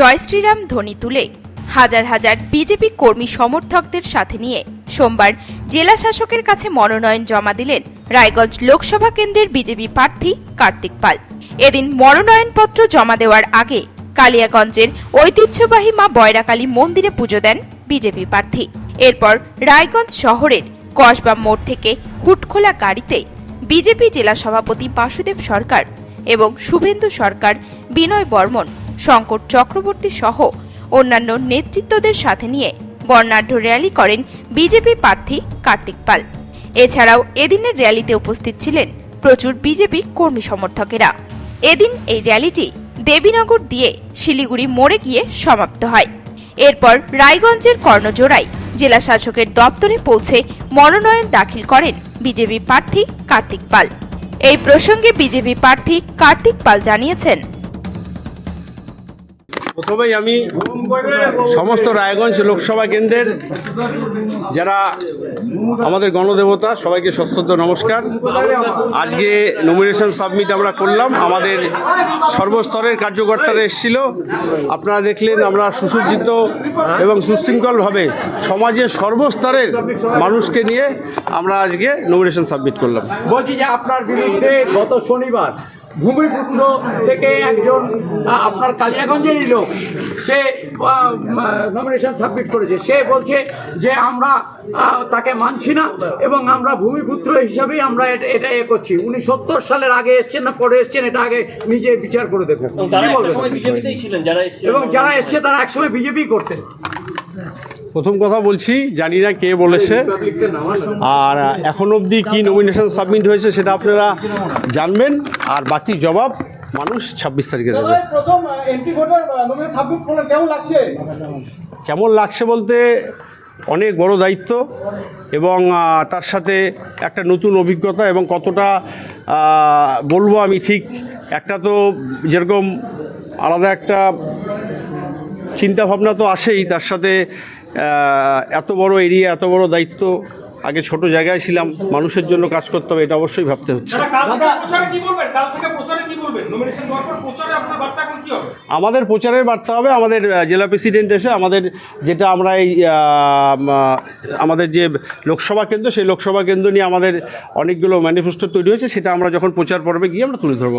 জয় শ্রীরাম ধ্বনি তুলে। হাজার হাজার বিজেপি কর্মী সমর্থকদের সাথে নিয়ে সোমবার জেলা শাসকের কাছে মনোনয়ন জমা দিলেন রায়গঞ্জ লোকসভা কেন্দ্রের বিজেপি প্রার্থী কার্তিক পাল। এদিন মনোনয়নপত্র জমা দেওয়ার আগে কালিয়াগঞ্জের ঐতিহ্যবাহী মা বয়রাকালী মন্দিরে পুজো দেন বিজেপি প্রার্থী। এরপর রায়গঞ্জ শহরের কসবা মোড় থেকে হুটখোলা গাড়িতে বিজেপি জেলা সভাপতি বাসুদেব সরকার এবং শুভেন্দু সরকার, বিনয় বর্মন শঙ্কর চক্রবর্তী সহ অন্যান্য নেতৃত্বদের সাথে নিয়ে বর্ণাঢ্য র্যালি করেন বিজেপি প্রার্থী কার্তিক পাল। এছাড়াও এদিনের র্যালিতে উপস্থিত ছিলেন প্রচুর বিজেপি কর্মী সমর্থকেরা। এদিন এই র্যালিটি দেবীনগর দিয়ে শিলিগুড়ি মোড়ে গিয়ে সমাপ্ত হয়। এরপর রায়গঞ্জের কর্ণজোড়ায় জেলা শাসকের দপ্তরে পৌঁছে মনোনয়ন দাখিল করেন বিজেপি প্রার্থী কার্তিক পাল। এই প্রসঙ্গে বিজেপি প্রার্থী কার্তিক পাল জানিয়েছেন প্রথমেই আমি সমস্ত রায়গঞ্জ লোকসভা কেন্দ্রের যারা আমাদের গণদেবতা, সবাইকে সশ্রদ্ধ নমস্কার। আজকে নমিনেশন সাবমিট আমরা করলাম। আমাদের সর্বস্তরের কার্যকর্তারা এসেছিল। আপনারা দেখলেন আমরা সুসজ্জিত এবং সুশৃঙ্খলভাবে সমাজের সর্বস্তরের মানুষকে নিয়ে আমরা আজকে নমিনেশন সাবমিট করলাম। বলছি যে আপনার বিরুদ্ধে গত শনিবার ভূমিপুত্র থেকে একজন আপনার কালিয়াগঞ্জেরই লোক সে নমিনেশন সাবমিট করেছে। সে বলছে যে আমরা তাকে মানছি না এবং আমরা ভূমিপুত্র হিসাবেই আমরা এটা এ করছি। উনি সত্তর সালের আগে এসছেন না পরে এসছেন এটা আগে নিজে বিচার করে দেখুন। এবং যারা এসছে তারা একসময় বিজেপি করতেন। প্রথম কথা বলছি জানি না কে বলেছে। আর এখন অবধি কি নমিনেশন সাবমিট হয়েছে সেটা আপনারা জানবেন। আর বাকি জবাব মানুষ ছাব্বিশ তারিখে দেবে। কেমন লাগছে? বলতে অনেক বড় দায়িত্ব এবং তার সাথে একটা নতুন অভিজ্ঞতা এবং কতটা বলব আমি ঠিক একটা তো যেরকম আলাদা একটা চিন্তা ভাবনা তো আসেই তার সাথে এত বড় এরিয়া এত বড় দায়িত্ব আগে ছোট জায়গায় ছিলাম মানুষের জন্য কাজ করতে হবে এটা অবশ্যই ভাবতে হচ্ছে। আমাদের প্রচারের বার্তা হবে আমাদের জেলা প্রেসিডেন্ট এসে আমাদের যেটা আমরা এই আমাদের যে লোকসভা কেন্দ্র সেই লোকসভা কেন্দ্র নিয়ে আমাদের অনেকগুলো ম্যানিফেস্টো তৈরি হয়েছে সেটা আমরা যখন প্রচার পর্বে গিয়ে আমরা তুলে ধরবো।